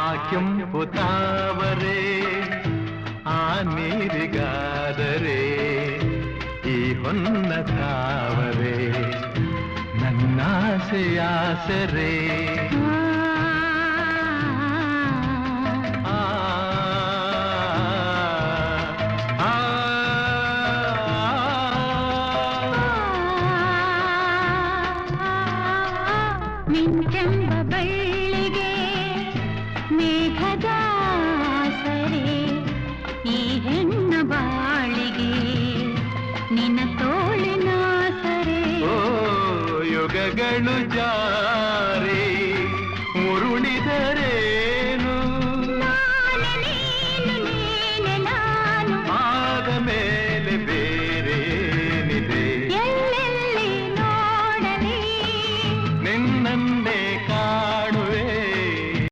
ആക്കും പുതാവരേ ആനീരുകാതരേ ഈ ഒന്ന താവരേ നന്നാശയാസരേ ചെമ്പ ಮೇಘದ ಸರೆ ಈ ಹೆಣ್ಣ ಬಾಳಿಗೆ ನಿನ್ನ ತೋಳಿನ ಸರೆ ಓ ಯುಗಗಳು ಜಾರಿ ಮುರುಳಿದರೇನು ನಾನು ಆದ ಮೇಲೆ ಬೇರೇನಿದೆ ಎಲ್ಲೆಲ್ಲಿ ನೋಡಲಿ ನಿನ್ನನ್ನೇ ಕಾಡ